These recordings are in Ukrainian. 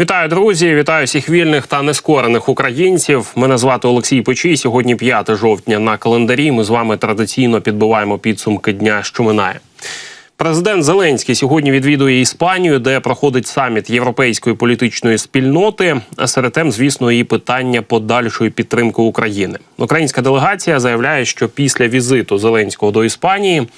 Вітаю, друзі! Вітаю всіх вільних та нескорених українців. Мене звати Олексій Печій. Сьогодні 5 жовтня на календарі. Ми з вами традиційно підбиваємо підсумки дня, що минає. Президент Зеленський сьогодні відвідує Іспанію, де проходить саміт європейської політичної спільноти. А серед тем, звісно, і питання подальшої підтримки України. Українська делегація заявляє, що після візиту Зеленського до Іспанії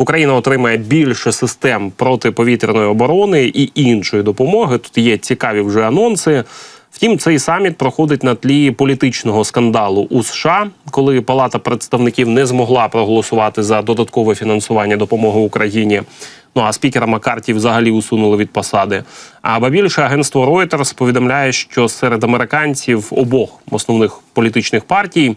Україна отримає більше систем протиповітряної оборони і іншої допомоги. Тут є цікаві вже анонси. Втім, цей саміт проходить на тлі політичного скандалу у США, коли Палата представників не змогла проголосувати за додаткове фінансування допомоги Україні. Ну а спікера Маккарті взагалі усунули від посади. А ба більше агентство Reuters повідомляє, що серед американців обох основних політичних партій.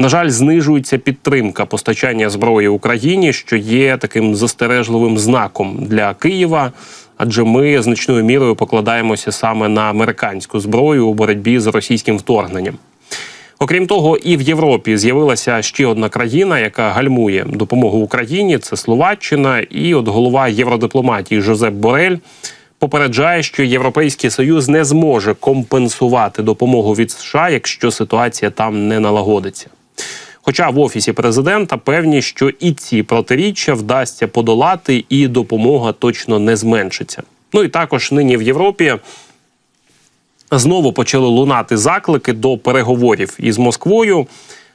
На жаль, знижується підтримка постачання зброї Україні, що є таким застережливим знаком для Києва, адже ми значною мірою покладаємося саме на американську зброю у боротьбі з російським вторгненням. Окрім того, і в Європі з'явилася ще одна країна, яка гальмує допомогу Україні. Це Словаччина, і от голова євродипломатії Жозеп Борель. Попереджає, що Європейський Союз не зможе компенсувати допомогу від США, якщо ситуація там не налагодиться. Хоча в офісі президента певні, що і ці протиріччя вдасться подолати, і допомога точно не зменшиться. Ну і також нині в Європі знову почали лунати заклики до переговорів із Москвою.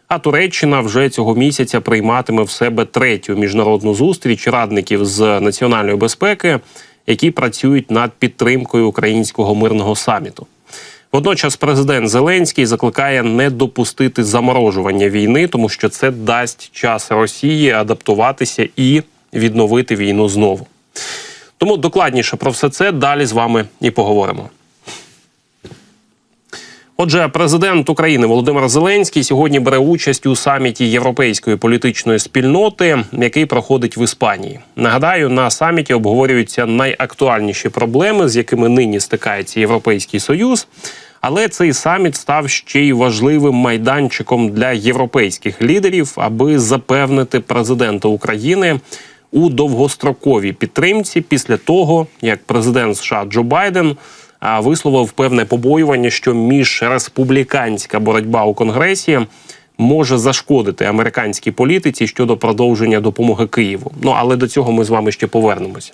А Туреччина вже цього місяця прийматиме в себе третю міжнародну зустріч радників з національної безпеки, які працюють над підтримкою українського мирного саміту. Водночас президент Зеленський закликає не допустити заморожування війни, тому що це дасть час Росії адаптуватися і відновити війну знову. Тому докладніше про все це далі з вами і поговоримо. Отже, президент України Володимир Зеленський сьогодні бере участь у саміті європейської політичної спільноти, який проходить в Іспанії. Нагадаю, на саміті обговорюються найактуальніші проблеми, з якими нині стикається Європейський Союз. Але цей саміт став ще й важливим майданчиком для європейських лідерів, аби запевнити президента України у довгостроковій підтримці після того, як президент США Джо Байден висловив певне побоювання, що міжреспубліканська боротьба у конгресі. Може зашкодити американській політиці щодо продовження допомоги Києву. Ну але до цього ми з вами ще повернемося.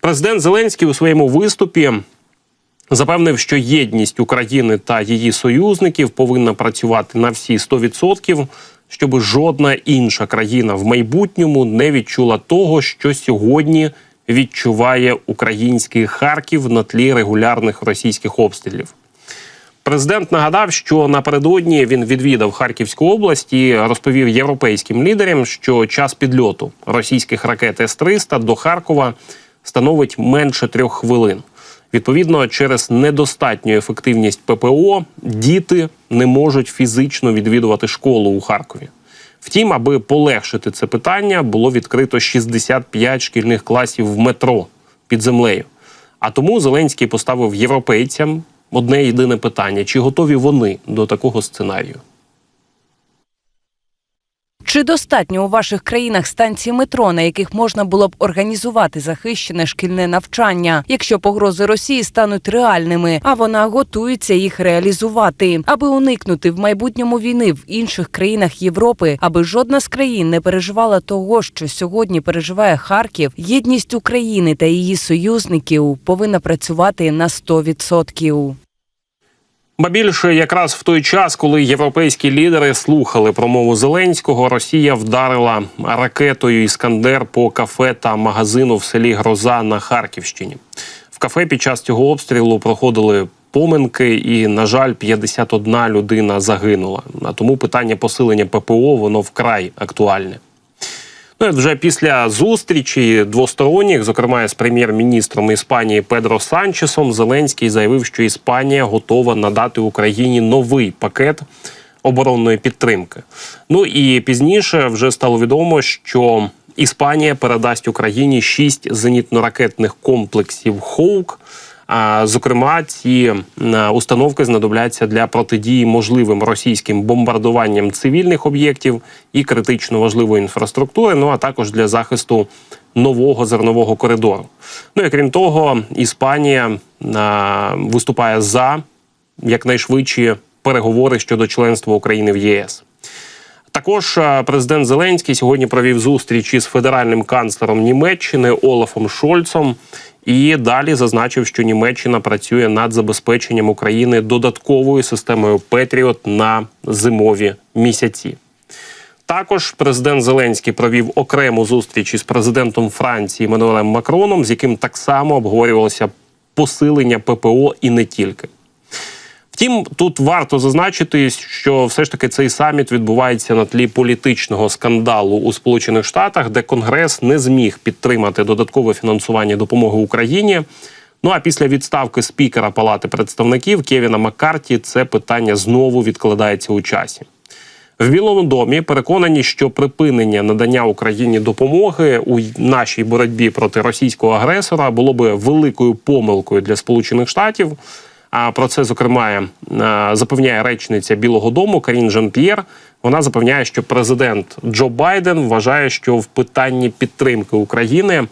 Президент Зеленський у своєму виступі запевнив, що єдність України та її союзників повинна працювати на всі 100%, щоб жодна інша країна в майбутньому не відчула того, що сьогодні відчуває український Харків на тлі регулярних російських обстрілів. Президент нагадав, що напередодні він відвідав Харківську область і розповів європейським лідерам, що час підльоту російських ракет С-300 до Харкова становить менше трьох хвилин. Відповідно, через недостатню ефективність ППО діти не можуть фізично відвідувати школу у Харкові. Втім, аби полегшити це питання, було відкрито 65 шкільних класів в метро під землею. А тому Зеленський поставив європейцям одне єдине питання: чи готові вони до такого сценарію? Чи достатньо у ваших країнах станцій метро, на яких можна було б організувати захищене шкільне навчання, якщо погрози Росії стануть реальними, а вона готується їх реалізувати, аби уникнути в майбутньому війни в інших країнах Європи, аби жодна з країн не переживала того, що сьогодні переживає Харків, єдність України та її союзників повинна працювати на 100%. Ба більше якраз в той час, коли європейські лідери слухали промову Зеленського, Росія вдарила ракетою Іскандер по кафе та магазину в селі Гроза на Харківщині. В кафе під час цього обстрілу проходили поминки, і, на жаль, 51 людина загинула. А тому питання посилення ППО воно вкрай актуальне. Ну, вже після зустрічі двосторонніх, зокрема з прем'єр-міністром Іспанії Педро Санчесом, Зеленський заявив, що Іспанія готова надати Україні новий пакет оборонної підтримки. Ну і пізніше вже стало відомо, що Іспанія передасть Україні шість зенітно-ракетних комплексів Хоук. Зокрема, ці установки знадобляться для протидії можливим російським бомбардуванням цивільних об'єктів і критично важливої інфраструктури. Ну а також для захисту нового зернового коридору. Ну і крім того, Іспанія виступає за якнайшвидші переговори щодо членства України в ЄС. Також е, президент Зеленський сьогодні провів зустріч із федеральним канцлером Німеччини Олафом Шольцом і далі зазначив, що Німеччина працює над забезпеченням України додатковою системою Петріот на зимові місяці. Також президент Зеленський провів окрему зустріч із президентом Франції Мануелем Макроном, з яким так само обговорювалося посилення ППО і не тільки. Втім, тут варто зазначити, що все ж таки цей саміт відбувається на тлі політичного скандалу у Сполучених Штатах, де Конгрес не зміг підтримати додаткове фінансування допомоги Україні. Ну а після відставки спікера Палати представників Кевіна Маккарті це питання знову відкладається у часі. В Білому домі переконані, що припинення надання Україні допомоги у нашій боротьбі проти російського агресора було би великою помилкою для Сполучених Штатів. А про це зокрема е, запевняє речниця Білого Дому Карін Жан П'єр. Вона запевняє, що президент Джо Байден вважає, що в питанні підтримки України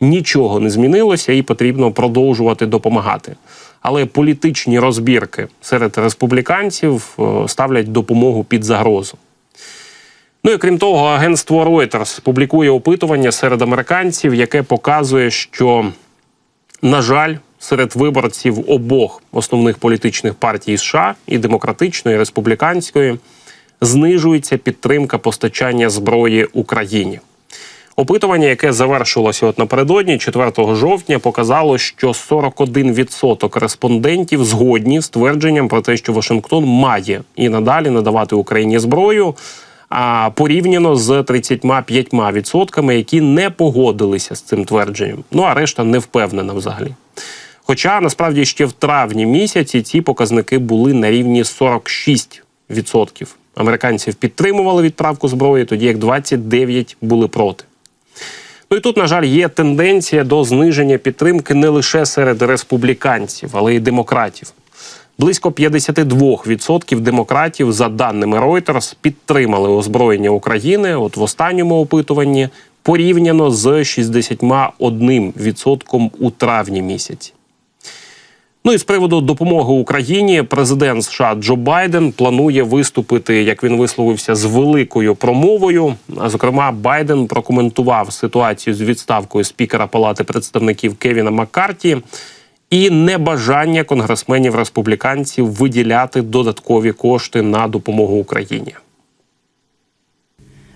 нічого не змінилося і потрібно продовжувати допомагати. Але політичні розбірки серед республіканців е, ставлять допомогу під загрозу. Ну і крім того, агентство Reuters публікує опитування серед американців, яке показує, що, на жаль, серед виборців обох основних політичних партій США і демократичної, і республіканської знижується підтримка постачання зброї Україні. Опитування, яке завершилося от напередодні, 4 жовтня, показало, що 41% респондентів згодні з твердженням про те, що Вашингтон має і надалі надавати Україні зброю. А порівняно з 35%, які не погодилися з цим твердженням. Ну а решта не впевнена взагалі. Хоча насправді ще в травні місяці ці показники були на рівні 46%. Американців підтримували відправку зброї, тоді як 29 були проти. Ну і тут, на жаль, є тенденція до зниження підтримки не лише серед республіканців, але й демократів. Близько 52% демократів, за даними Reuters, підтримали озброєння України. От в останньому опитуванні порівняно з 61% у травні місяці. Ну і з приводу допомоги Україні, президент США Джо Байден планує виступити, як він висловився, з великою промовою. Зокрема, Байден прокоментував ситуацію з відставкою спікера Палати представників Кевіна Маккарті і небажання конгресменів республіканців виділяти додаткові кошти на допомогу Україні.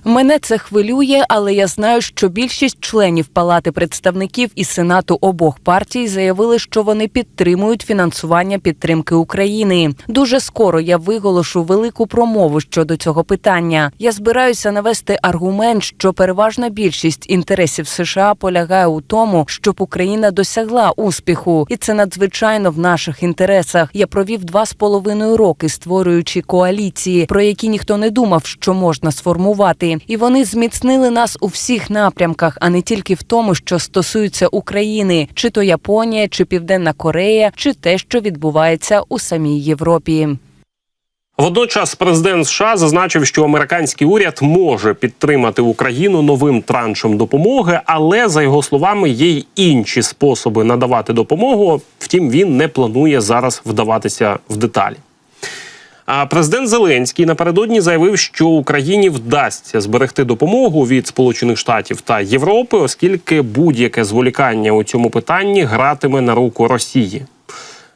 Мене це хвилює, але я знаю, що більшість членів Палати представників і Сенату обох партій заявили, що вони підтримують фінансування підтримки України. Дуже скоро я виголошу велику промову щодо цього питання. Я збираюся навести аргумент, що переважна більшість інтересів США полягає у тому, щоб Україна досягла успіху, і це надзвичайно в наших інтересах. Я провів два з половиною роки, створюючи коаліції, про які ніхто не думав, що можна сформувати і вони зміцнили нас у всіх напрямках, а не тільки в тому, що стосується України, чи то Японія, чи Південна Корея, чи те, що відбувається у самій Європі. Водночас президент США зазначив, що американський уряд може підтримати Україну новим траншем допомоги, але за його словами є й інші способи надавати допомогу. Втім, він не планує зараз вдаватися в деталі. А президент Зеленський напередодні заявив, що Україні вдасться зберегти допомогу від Сполучених Штатів та Європи, оскільки будь-яке зволікання у цьому питанні гратиме на руку Росії.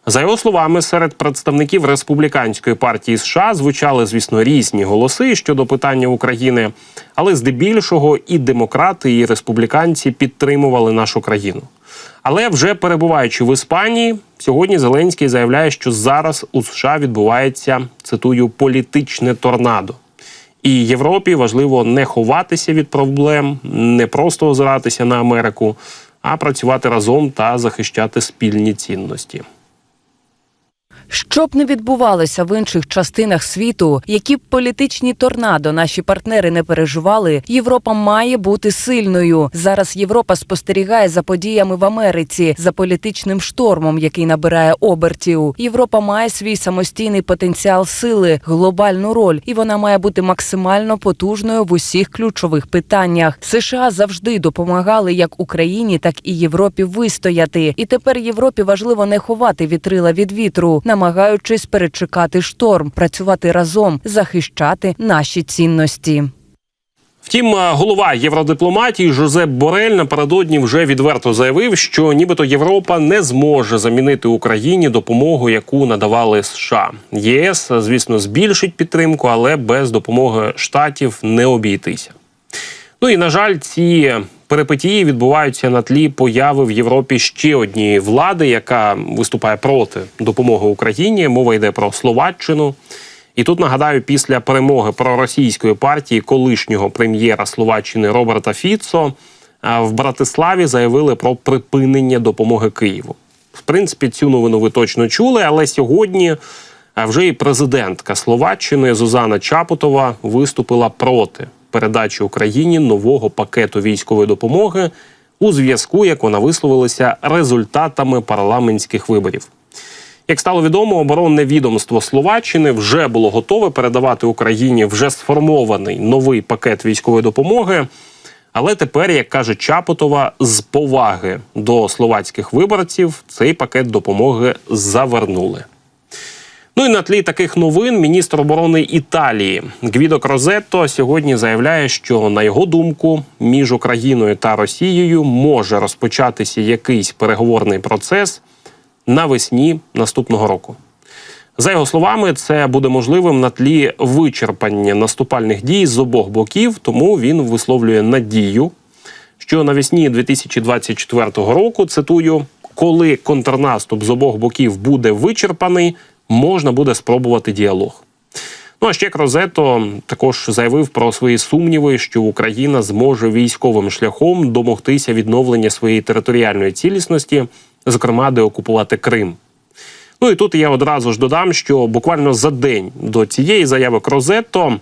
За його словами, серед представників республіканської партії США звучали, звісно, різні голоси щодо питання України, але здебільшого і демократи, і республіканці підтримували нашу країну. Але вже перебуваючи в Іспанії, сьогодні Зеленський заявляє, що зараз у США відбувається цитую політичне торнадо. І Європі важливо не ховатися від проблем, не просто озиратися на Америку, а працювати разом та захищати спільні цінності. Що б не відбувалося в інших частинах світу, які б політичні торнадо наші партнери не переживали, Європа має бути сильною. Зараз Європа спостерігає за подіями в Америці, за політичним штормом, який набирає обертів. Європа має свій самостійний потенціал сили, глобальну роль, і вона має бути максимально потужною в усіх ключових питаннях. США завжди допомагали як Україні, так і Європі вистояти. І тепер Європі важливо не ховати вітрила від вітру, намагаючись перечекати шторм, працювати разом, захищати наші цінності. Втім, е, голова євродипломатії Жозеп Борель напередодні вже відверто заявив, що нібито Європа не зможе замінити Україні допомогу, яку надавали США. ЄС, звісно, збільшить підтримку, але без допомоги штатів не обійтися. Ну і на жаль, ці перипетії відбуваються на тлі появи в Європі ще однієї влади, яка виступає проти допомоги Україні. Мова йде про Словаччину. І тут нагадаю, після перемоги проросійської партії колишнього прем'єра Словаччини Роберта Фіцо в Братиславі заявили про припинення допомоги Києву. В принципі, цю новину ви точно чули, але сьогодні вже і президентка Словаччини Зузана Чапутова виступила проти передачі Україні нового пакету військової допомоги у зв'язку, як вона висловилася, результатами парламентських виборів. Як стало відомо, оборонне відомство Словаччини вже було готове передавати Україні вже сформований новий пакет військової допомоги. Але тепер, як каже Чапотова, з поваги до словацьких виборців цей пакет допомоги завернули. Ну і на тлі таких новин міністр оборони Італії Гвідо Крозетто сьогодні заявляє, що на його думку між Україною та Росією може розпочатися якийсь переговорний процес навесні наступного року. За його словами, це буде можливим на тлі вичерпання наступальних дій з обох боків, тому він висловлює надію, що навесні 2024 року, цитую, коли контрнаступ з обох боків буде вичерпаний, можна буде спробувати діалог. Ну а ще Крозето також заявив про свої сумніви, що Україна зможе військовим шляхом домогтися відновлення своєї територіальної цілісності, зокрема деокупувати Крим. Ну і тут я одразу ж додам, що буквально за день до цієї заяви Крозетто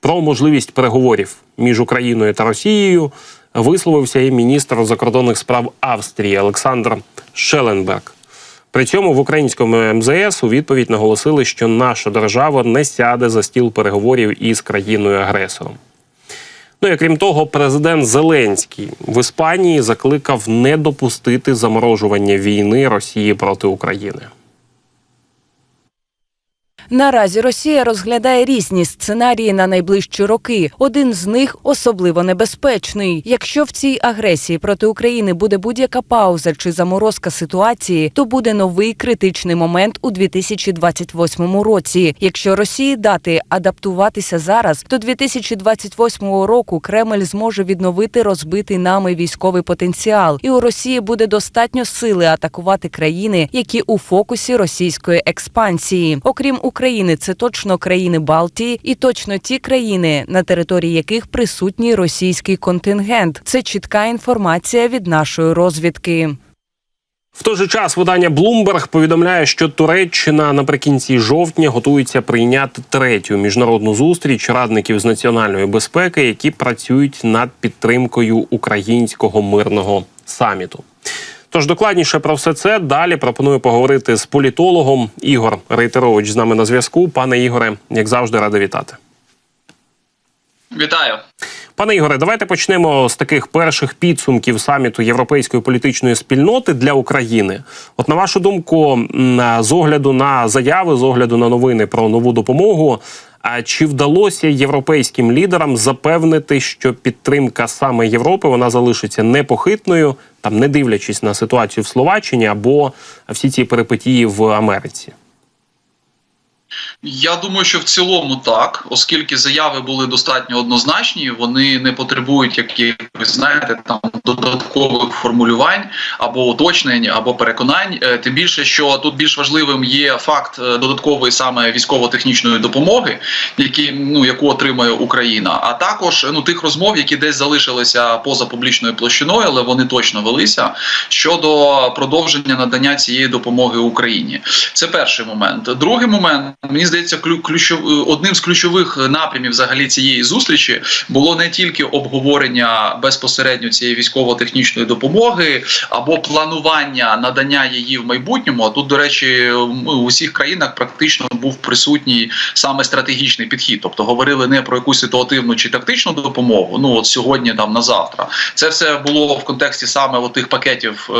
про можливість переговорів між Україною та Росією висловився і міністр закордонних справ Австрії Олександр Шеленберг. При цьому в українському МЗС у відповідь наголосили, що наша держава не сяде за стіл переговорів із країною-агресором. Ну і крім того, президент Зеленський в Іспанії закликав не допустити заморожування війни Росії проти України. Наразі Росія розглядає різні сценарії на найближчі роки. Один з них особливо небезпечний. Якщо в цій агресії проти України буде будь-яка пауза чи заморозка ситуації, то буде новий критичний момент у 2028 році. Якщо Росії дати адаптуватися зараз, то 2028 року Кремль зможе відновити розбитий нами військовий потенціал, і у Росії буде достатньо сили атакувати країни, які у фокусі російської експансії. Окрім України, це точно країни Балтії і точно ті країни, на території яких присутній російський контингент. Це чітка інформація від нашої розвідки. В той же час видання Bloomberg повідомляє, що Туреччина наприкінці жовтня готується прийняти третю міжнародну зустріч радників з національної безпеки, які працюють над підтримкою українського мирного саміту. Тож докладніше про все це далі пропоную поговорити з політологом Ігор Рейтерович з нами на зв'язку. Пане Ігоре, як завжди, радий вітати. Вітаю. Пане Ігоре, давайте почнемо з таких перших підсумків саміту Європейської політичної спільноти для України. От на вашу думку, з огляду на заяви, з огляду на новини про нову допомогу. А чи вдалося європейським лідерам запевнити, що підтримка саме Європи вона залишиться непохитною, там не дивлячись на ситуацію в Словаччині або всі ці перипетії в Америці? Я думаю, що в цілому так, оскільки заяви були достатньо однозначні, вони не потребують якихось, знаєте, там додаткових формулювань або уточнень, або переконань. Е, Тим більше, що тут більш важливим є факт е, додаткової саме військово-технічної допомоги, які ну яку отримує Україна, а також ну тих розмов, які десь залишилися поза публічною площиною, але вони точно велися щодо продовження надання цієї допомоги Україні. Це перший момент. Другий момент мені здається, клю- ключов, одним з ключових напрямів взагалі цієї зустрічі було не тільки обговорення безпосередньо цієї військово-технічної допомоги або планування надання її в майбутньому. А тут, до речі, у усіх країнах практично був присутній саме стратегічний підхід. Тобто говорили не про якусь ситуативну чи тактичну допомогу. Ну от сьогодні там на завтра. Це все було в контексті саме тих пакетів,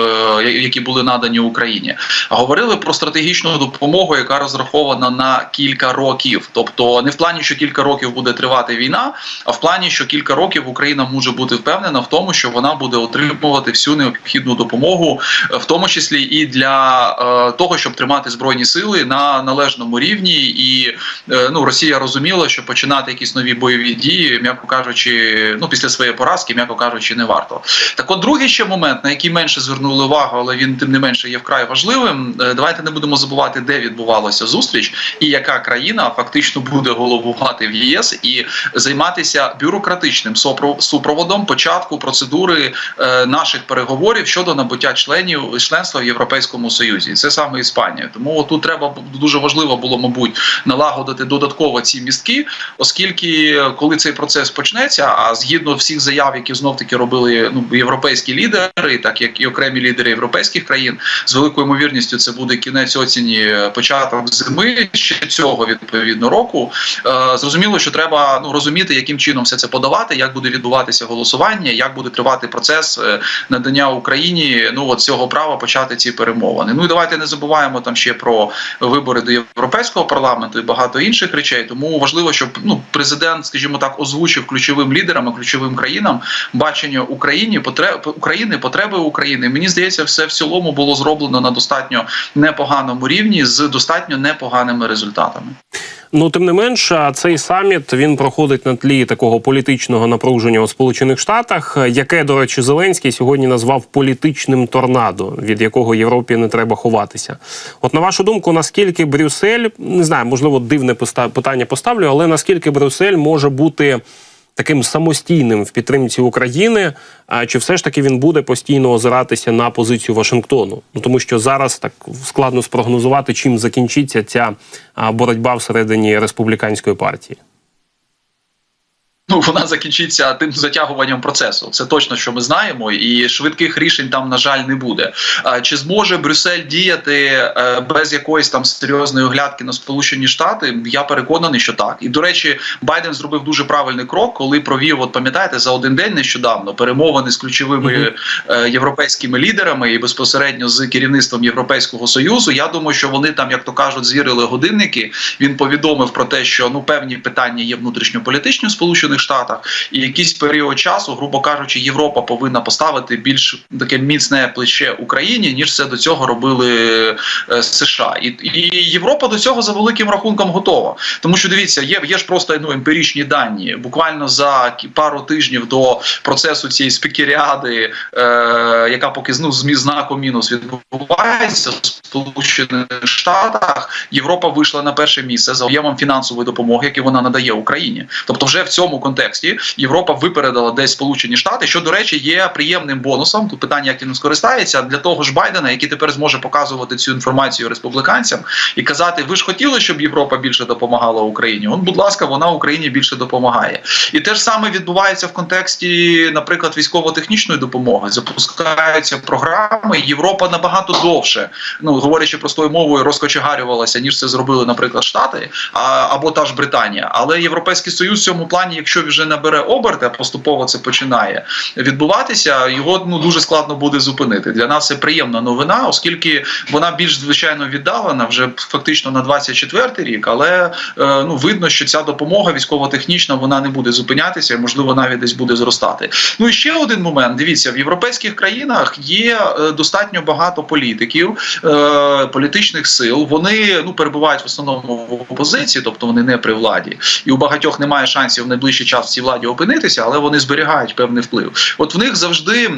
е, які були надані Україні. А говорили про стратегічну допомогу, яка розрахована на кілька років. Тобто не в плані, що кілька років буде тривати війна, а в плані, що кілька років Україна може бути впевнена в тому, що вона буде отримувати всю необхідну допомогу, в тому числі і для е, того, щоб тримати збройні сили на належному рівні. І е, ну Росія розуміла, що починати якісь нові бойові дії, м'яко кажучи, ну після своєї поразки, м'яко кажучи, не варто. Так, от другий ще момент, на який менше звернули увагу, але він тим не менше є вкрай важливим. Е, Давайте не будемо забувати, де відбувалася зустріч, і яка країна фактично буде головувати в ЄС і займатися бюрократичним супроводом початку процедури е, наших переговорів щодо набуття членів членства в Європейському Союзі. Це саме Іспанія. Тому тут треба дуже важливо було, мабуть, налагодити додатково ці містки, оскільки е, коли цей процес почнеться, а згідно всіх заяв, які знов таки робили ну європейські лідери, так як і окремі лідери європейських країн, з великою ймовірністю це буде кінець осені, е, початок зими ще цього відповідно року. Зрозуміло, що треба ну розуміти, яким чином все це подавати, як буде відбуватися голосування, як буде тривати процес е, надання Україні ну от цього права почати ці перемовини. Ну і давайте не забуваємо там ще про вибори до європейського парламенту і багато інших речей. Тому важливо, щоб ну президент, скажімо так, озвучив ключовим лідерам, і ключовим країнам бачення Україні, потреб України, потреби України. Мені здається, все в цілому було зроблено на достатньо непоганому рівні з достатньо непоганими результатами. Ну, тим не менш, цей саміт він проходить на тлі такого політичного напруження у Сполучених Штатах, яке, до речі, Зеленський сьогодні назвав політичним торнадо, від якого Європі не треба ховатися. От на вашу думку, наскільки Брюссель не знаю, можливо, дивне питання поставлю, але наскільки Брюссель може бути таким самостійним в підтримці України, а чи все ж таки він буде постійно озиратися на позицію Вашингтону? Ну тому що зараз так складно спрогнозувати, чим закінчиться ця боротьба всередині республіканської партії. Ну, вона закінчиться тим затягуванням процесу. Це точно, що ми знаємо, і швидких рішень там, на жаль, не буде. Чи зможе Брюссель діяти е, без якоїсь там серйозної оглядки на Сполучені Штати? Я переконаний, що так. І до речі, Байден зробив дуже правильний крок, коли провів, от пам'ятаєте, за один день нещодавно перемовини з ключовими е, європейськими лідерами і безпосередньо з керівництвом Європейського союзу. Я думаю, що вони там, як то кажуть, звірили годинники. Він повідомив про те, що ну певні питання є внутрішньополітичні в Сполучених Штатах, і якийсь період часу, грубо кажучи, Європа повинна поставити більш таке міцне плече Україні, ніж це до цього робили е, США. І, і Європа до цього за великим рахунком готова. Тому що дивіться, є, є ж просто ну, емпіричні дані. Буквально за пару тижнів до процесу цієї спікеріади, е, яка поки ну, з мі- знаком мінус відбувається в Сполучених Штатах, Європа вийшла на перше місце за об'ємом фінансової допомоги, яку вона надає Україні. Тобто, вже в цьому контексті Європа випередила десь Сполучені Штати, що до речі є приємним бонусом. Тут питання, як він скористається для того ж Байдена, який тепер зможе показувати цю інформацію республіканцям і казати: ви ж хотіли, щоб Європа більше допомагала Україні? Он, будь ласка, вона Україні більше допомагає. І те ж саме відбувається в контексті, наприклад, військово-технічної допомоги. Запускаються програми. Європа набагато довше, ну говорячи простою мовою, розкочегарювалася, ніж це зробили, наприклад, Штати або та ж Британія. Але Європейський Союз в цьому плані, якщо якщо вже набере оберти, а поступово це починає відбуватися, його ну дуже складно буде зупинити. Для нас це приємна новина, оскільки вона більш звичайно віддалена вже фактично на 24-й рік, але е, ну видно, що ця допомога військово-технічна вона не буде зупинятися, можливо, навіть десь буде зростати. Ну і ще один момент: дивіться, в європейських країнах є е, достатньо багато політиків, е, політичних сил. Вони ну перебувають в основному в опозиції, тобто вони не при владі, і у багатьох немає шансів в найближчий час цій владі опинитися, але вони зберігають певний вплив. От в них завжди.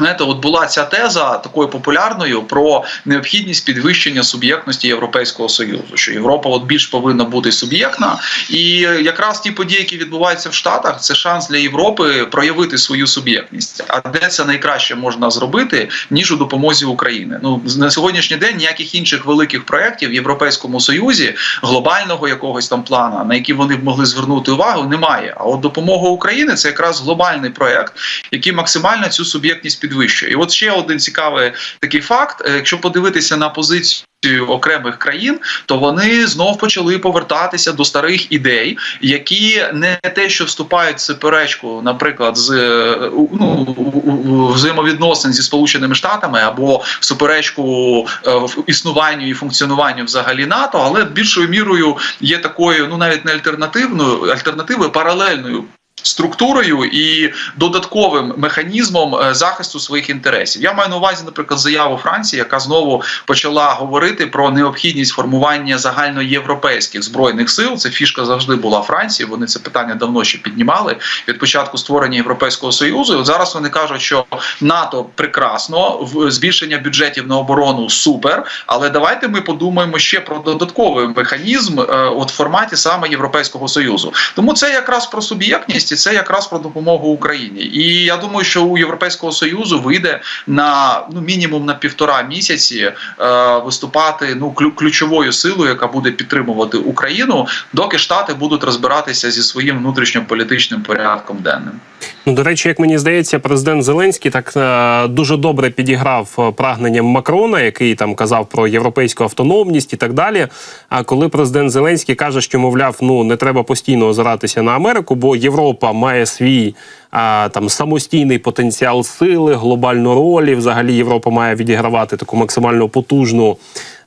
Знаєте, от була ця теза такою популярною про необхідність підвищення суб'єктності Європейського союзу, що Європа от більш повинна бути суб'єктна, і якраз ті події, які відбуваються в Штатах, це шанс для Європи проявити свою суб'єктність. А де це найкраще можна зробити ніж у допомозі України? Ну на сьогоднішній день ніяких інших великих проєктів в Європейському Союзі глобального якогось там плана, на які вони б могли звернути увагу, немає. А от допомога України це якраз глобальний проєкт, який максимально цю суб'єктність підвищує. І от ще один цікавий такий факт: е, якщо подивитися на позицію. Окремих країн, то вони знов почали повертатися до старих ідей, які не те, що вступають в суперечку, наприклад, з е, ну, взаємовідносин зі сполученими штатами або суперечку е, в існуванню і функціонуванню взагалі НАТО, але більшою мірою є такою, ну навіть не альтернативною, альтернативою паралельною структурою і додатковим механізмом е, захисту своїх інтересів. Я маю на увазі, наприклад, заяву Франції, яка знову почала говорити про необхідність формування загальноєвропейських збройних сил. Це фішка завжди була Франції. Вони це питання давно ще піднімали від початку створення Європейського союзу. І от зараз вони кажуть, що НАТО прекрасно, збільшення бюджетів на оборону супер. Але давайте ми подумаємо ще про додатковий механізм, е, от в форматі саме Європейського союзу. Тому це якраз про суб'єктність, і це якраз про допомогу Україні. І я думаю, що у Європейського союзу вийде на ну мінімум на півтора місяці е, виступати ну клю- ключовою силою, яка буде підтримувати Україну, доки Штати будуть розбиратися зі своїм внутрішньополітичним порядком денним. Ну, до речі, як мені здається, президент Зеленський так е, дуже добре підіграв е, прагненням Макрона, який там казав про європейську автономність і так далі. А коли президент Зеленський каже, що мовляв, ну не треба постійно озиратися на Америку, бо Європа має свій а, там самостійний потенціал сили, глобальну роль. і Взагалі Європа має відігравати таку максимально потужну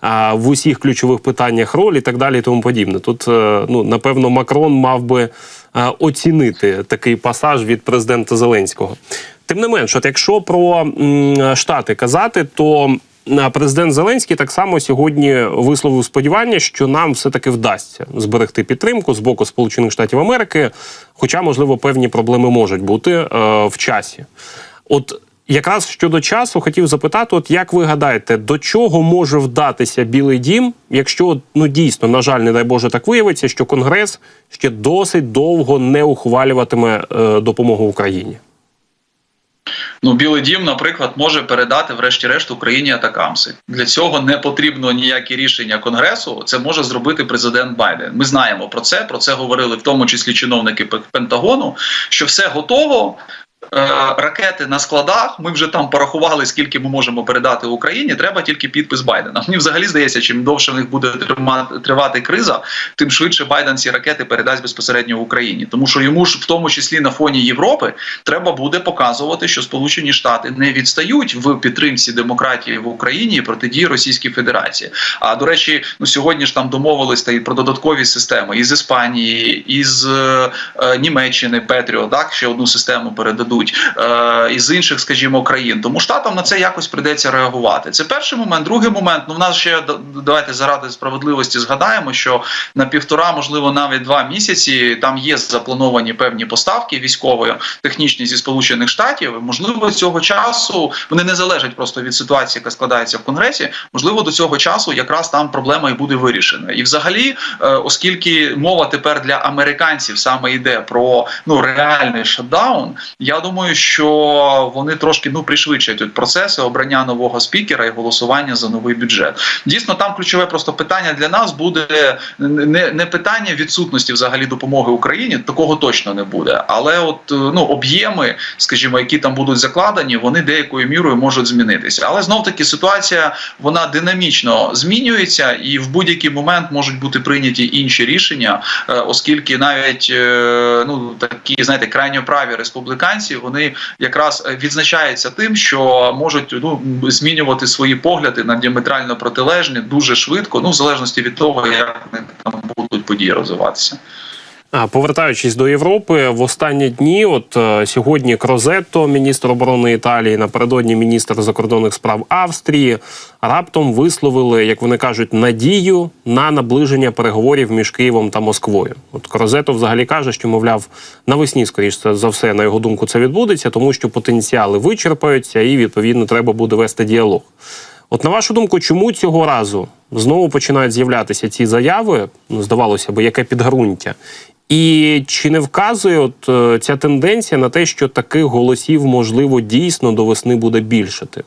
а, в усіх ключових питаннях роль і так далі, і тому подібне. Тут е, ну напевно Макрон мав би е, оцінити такий пасаж від президента Зеленського. Тим не менш, от якщо про м, Штати казати, то президент Зеленський так само сьогодні висловив сподівання, що нам все таки вдасться зберегти підтримку з боку Сполучених Штатів Америки, хоча, можливо, певні проблеми можуть бути е, в часі. От якраз щодо часу хотів запитати: от як ви гадаєте, до чого може вдатися Білий Дім, якщо ну дійсно, на жаль, не дай Боже, так виявиться, що Конгрес ще досить довго не ухвалюватиме е, допомогу Україні? Ну, Білий Дім, наприклад, може передати, врешті-решт, Україні атакамси. Для цього не потрібно ніякі рішення Конгресу. Це може зробити президент Байден. Ми знаємо про це. Про це говорили в тому числі чиновники Пе- Пентагону, що все готово. Е, Ракети на складах. Ми вже там порахували, скільки ми можемо передати Україні. Треба тільки підпис Байдена. Мені взагалі здається, чим довше в них буде трима- тривати криза, тим швидше Байден ці ракети передасть безпосередньо Україні, тому що йому ж в тому числі на фоні Європи треба буде показувати, що Сполучені Штати не відстають в підтримці демократії в Україні і протидії Російській Федерації. А до речі, ну сьогодні ж там домовились та й про додаткові системи із Іспанії, із е, е, Німеччини, Петріо, так ще одну систему передадуть е, із інших, скажімо, країн. Тому штатам на це якось прийдеться реагувати. Це перший момент. Другий момент. Ну в нас ще давайте заради справедливості згадаємо, що на півтора, можливо, навіть два місяці там є заплановані певні поставки військової технічні зі сполучених штатів. Можливо, цього часу вони не залежать просто від ситуації, яка складається в конгресі. Можливо, до цього часу якраз там проблема і буде вирішена. І, взагалі, е, оскільки мова тепер для американців саме йде про ну реальний шатдаун, я думаю, що вони трошки ну пришвидшать процеси обрання нового спікера і голосування за новий бюджет. Дійсно, там ключове просто питання для нас буде не, не питання відсутності взагалі допомоги Україні. Такого точно не буде. Але от ну об'єми, скажімо, які там будуть закладені, вони деякою мірою можуть змінитися. Але знов таки ситуація вона динамічно змінюється, і в будь-який момент можуть бути прийняті інші рішення, е, оскільки навіть е, ну такі знаєте крайньоправі республіканці вони якраз е, відзначаються тим, що можуть ну змінювати свої погляди на діаметрально протилежні дуже швидко, ну в залежності від того, як вони там будуть події розвиватися. Повертаючись до Європи, в останні дні, от е, сьогодні Крозетто, міністр оборони Італії, напередодні міністр закордонних справ Австрії, раптом висловили, як вони кажуть, надію на наближення переговорів між Києвом та Москвою. От Крозетто взагалі каже, що мовляв навесні, скоріше за все, на його думку, це відбудеться, тому що потенціали вичерпаються, і відповідно треба буде вести діалог. От на вашу думку, чому цього разу знову починають з'являтися ці заяви? Ну, здавалося б, яке підґрунтя. І чи не вказує от е, ця тенденція на те, що таких голосів можливо дійсно до весни буде більшати?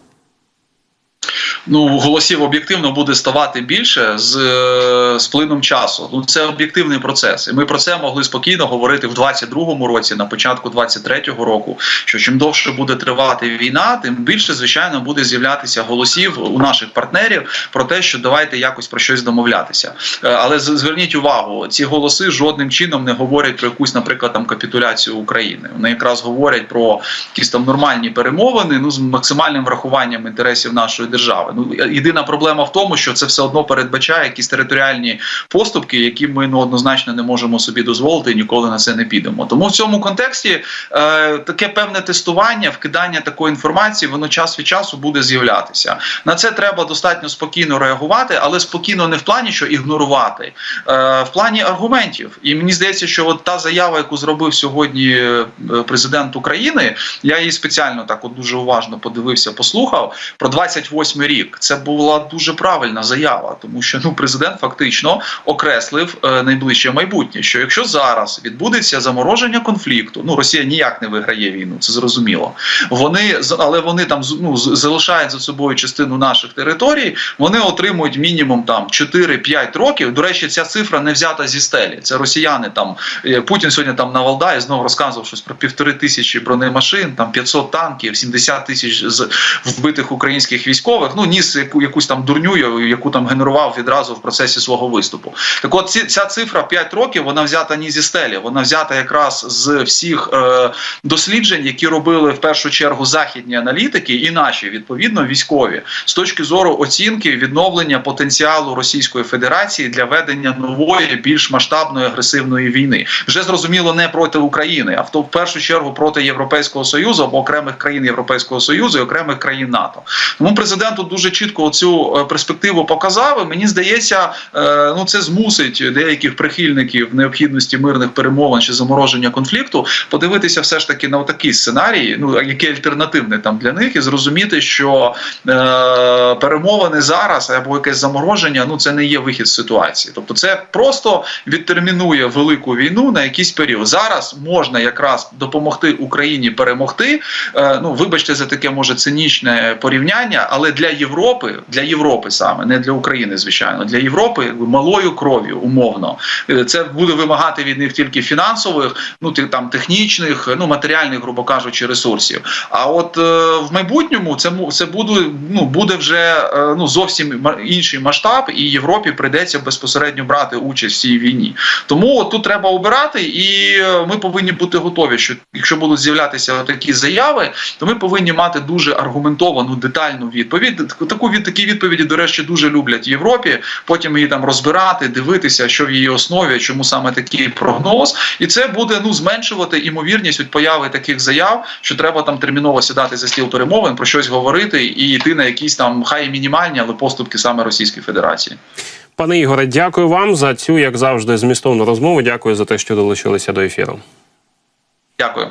Ну голосів об'єктивно буде ставати більше з, е, з плином часу. Ну це об'єктивний процес, і ми про це могли спокійно говорити в 22-му році, на початку 23-го року. Що чим довше буде тривати війна, тим більше звичайно буде з'являтися голосів у наших партнерів про те, що давайте якось про щось домовлятися. Е, Але зверніть увагу, ці голоси жодним чином не говорять про якусь, наприклад, там капітуляцію України. Вони якраз говорять про якісь там нормальні перемовини, ну з максимальним врахуванням інтересів нашої держави. Ну єдина проблема в тому, що це все одно передбачає якісь територіальні поступки, які ми ну однозначно не можемо собі дозволити і ніколи на це не підемо. Тому в цьому контексті е, таке певне тестування, вкидання такої інформації, воно час від часу буде з'являтися. На це треба достатньо спокійно реагувати, але спокійно не в плані, що ігнорувати, е, в плані аргументів. І мені здається, що от та заява, яку зробив сьогодні е, президент України, я її спеціально так от дуже уважно подивився, послухав про 28 рік. Це була дуже правильна заява, тому що ну президент фактично окреслив е, найближче майбутнє. Що якщо зараз відбудеться замороження конфлікту, ну Росія ніяк не виграє війну, це зрозуміло. Вони але вони там ну, залишають за собою частину наших територій. Вони отримують мінімум там 4-5 років. До речі, ця цифра не взята зі стелі. Це росіяни там е, Путін сьогодні там на Валдаї знову розказував щось про півтори тисячі бронемашин, там 500 танків, 70 тисяч з вбитих українських військових. Ну ніс яку якусь там дурню, яку там генерував відразу в процесі свого виступу. Так, от ці, ця цифра 5 років вона взята не зі стелі, вона взята якраз з всіх е, досліджень, які робили в першу чергу західні аналітики і наші відповідно військові з точки зору оцінки відновлення потенціалу Російської Федерації для ведення нової, більш масштабної агресивної війни. Вже зрозуміло не проти України, а в то в першу чергу проти Європейського союзу або окремих країн Європейського союзу і окремих країн НАТО. Тому президент тут дуже чітко цю е, перспективу показав. Мені здається, е, ну це змусить деяких прихильників необхідності мирних перемовин чи замороження конфлікту подивитися все ж таки на такий сценарій, ну який альтернативний там для них, і зрозуміти, що е, перемовини зараз або якесь замороження, ну це не є вихід з ситуації. Тобто, це просто відтермінує велику війну на якийсь період. Зараз можна якраз допомогти Україні перемогти. Е, ну вибачте за таке може цинічне порівняння, але для Європи, для Європи саме не для України, звичайно, для Європи малою кров'ю умовно. Е, Це буде вимагати від них тільки фінансових, ну там технічних, ну матеріальних, грубо кажучи, ресурсів. А от е, в майбутньому це це буде ну буде вже е, ну зовсім інший масштаб, і Європі прийдеться безпосередньо брати участь в цій війні. Тому от тут треба обирати, і ми повинні бути готові, що якщо будуть з'являтися такі заяви, то ми повинні мати дуже аргументовану детальну відповідь. Таку від такі відповіді, до речі, дуже люблять в Європі. Потім її там розбирати, дивитися, що в її основі, чому саме такий прогноз, і це буде ну зменшувати імовірність від появи таких заяв, що треба там терміново сідати за стіл перемовин, про щось говорити і йти на якісь там хай і мінімальні, але поступки саме Російської Федерації. Пане Ігоре, дякую вам за цю, як завжди, змістовну розмову. Дякую за те, що долучилися до ефіру. Дякую.